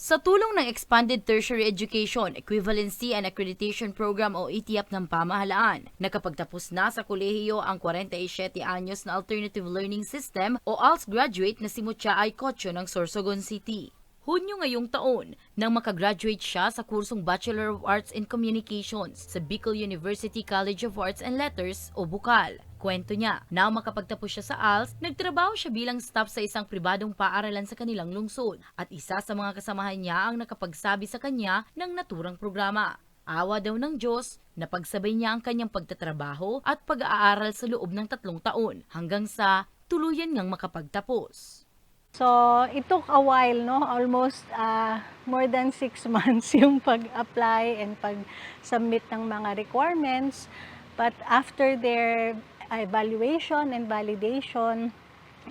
Sa tulong ng Expanded Tertiary Education, Equivalency and Accreditation Program o ETIAP ng pamahalaan, nakapagtapos na sa kolehiyo ang 47 anyos na Alternative Learning System o ALS graduate na si Mucha Aycocho ng Sorsogon City. Hunyo ngayong taon nang makagraduate siya sa kursong Bachelor of Arts in Communications sa Bicol University College of Arts and Letters o Bukal. Kwento niya, nang makapagtapos siya sa ALS, nagtrabaho siya bilang staff sa isang pribadong paaralan sa kanilang lungsod at isa sa mga kasamahan niya ang nakapagsabi sa kanya ng naturang programa. Awa daw ng Diyos, napagsabay niya ang kanyang pagtatrabaho at pag-aaral sa loob ng tatlong taon hanggang sa tuluyan ngang makapagtapos. So, it took a while, no? Almost uh, more than six months yung pag-apply and pag-submit ng mga requirements. But after their evaluation and validation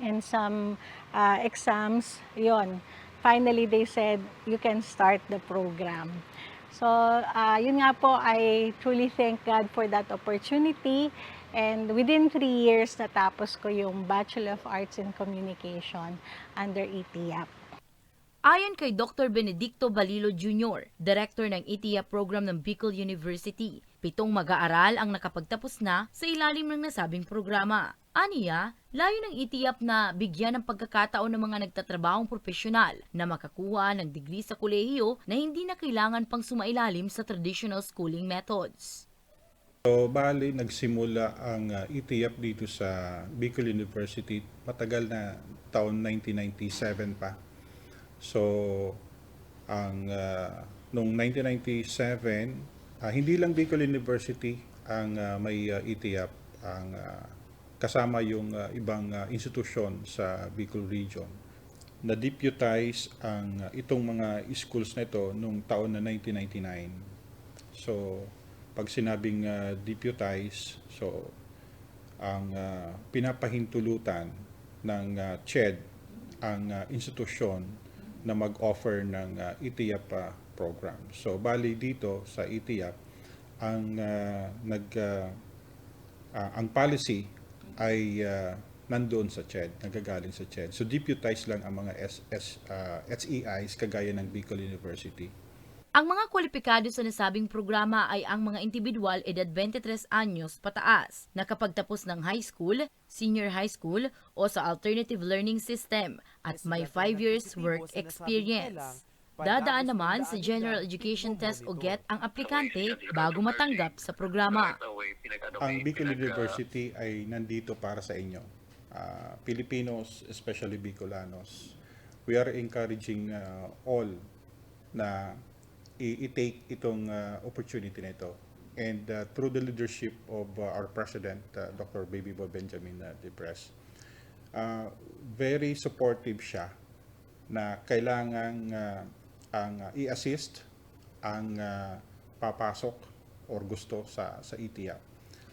and some uh, exams, yon. Finally, they said, you can start the program. So, uh, yun nga po, I truly thank God for that opportunity. And within three years, natapos ko yung Bachelor of Arts in Communication under ETIAP. Ayon kay Dr. Benedicto Balilo Jr., Director ng ITIA program ng Bicol University, pitong mag-aaral ang nakapagtapos na sa ilalim ng nasabing programa. Aniya, layo ng ITIAP na bigyan ng pagkakataon ng mga nagtatrabahong profesional na makakuha ng degree sa kolehiyo na hindi na kailangan pang sumailalim sa traditional schooling methods. So, bali, nagsimula ang uh, dito sa Bicol University matagal na taon 1997 pa. So, ang uh, noong 1997, ah, hindi lang Bicol University ang ah, may uh, ETIAP, ang ah, kasama yung ah, ibang ah, institusyon sa Bicol region. Na-deputize ang ah, itong mga schools na ito noong taon na 1999. So, pag sinabing uh, deputize, so ang uh, pinapahintulutan ng uh, CHED ang uh, institusyon na mag-offer ng uh, ETIAP uh, program. So bali dito sa ETIAP ang uh, nag uh, uh, ang policy ay uh, nandoon sa CHED, nagagaling sa CHED. So deputize lang ang mga S, S, uh, SEIs kagaya ng Bicol University. Ang mga kwalipikado sa nasabing programa ay ang mga individual edad 23 anyos pataas na kapag tapos ng high school, senior high school o sa alternative learning system at may 5 years work experience. Dadaan naman sa General Education Test o GET ang aplikante bago matanggap sa programa. Ang Bicol University ay nandito para sa inyo. Ah, Filipinos, especially Bicolanos. We are encouraging ah, all na i-take itong ah, opportunity na ito. And ah, through the leadership of ah, our President, ah, Dr. Baby Boy Benjamin uh, Depres, ah, very supportive siya na kailangan ah, ang ah, i-assist ang ah, papasok or gusto sa sa ETIAP.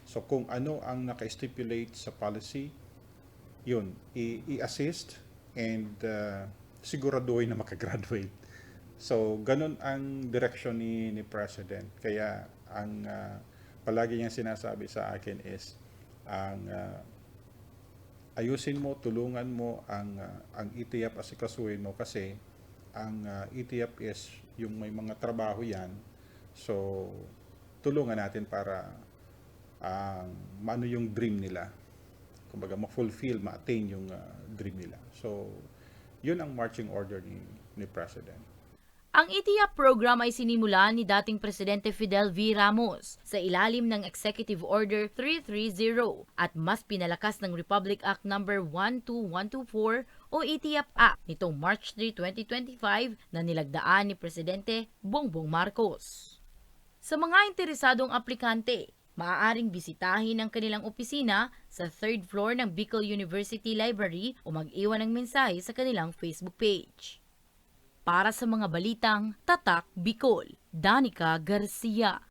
So kung ano ang naka-stipulate sa policy, yun, i-assist and uh, siguraduhin na makagraduate. So ganun ang direction ni ni President. Kaya ang uh, palagi niyang sinasabi sa akin is ang uh, ayusin mo, tulungan mo ang uh, ang ETIAP asikasuhin mo kasi ang uh, ETIAP is yung may mga trabaho yan. So tulungan natin para ang maano yung dream nila. Kumbaga ma-fulfill, ma-attain yung uh, dream nila. So yun ang marching order ni ni President. Ang ITIAP program ay sinimulan ni dating Presidente Fidel V. Ramos sa ilalim ng Executive Order 330 at mas pinalakas ng Republic Act No. 12124 o ETIAP Act nitong March 3, 2025 na nilagdaan ni Presidente Bongbong Marcos. Sa mga interesadong aplikante, maaaring bisitahin ang kanilang opisina sa third floor ng Bicol University Library o mag-iwan ng mensahe sa kanilang Facebook page. Para sa mga balitang Tatak Bicol, Danica Garcia.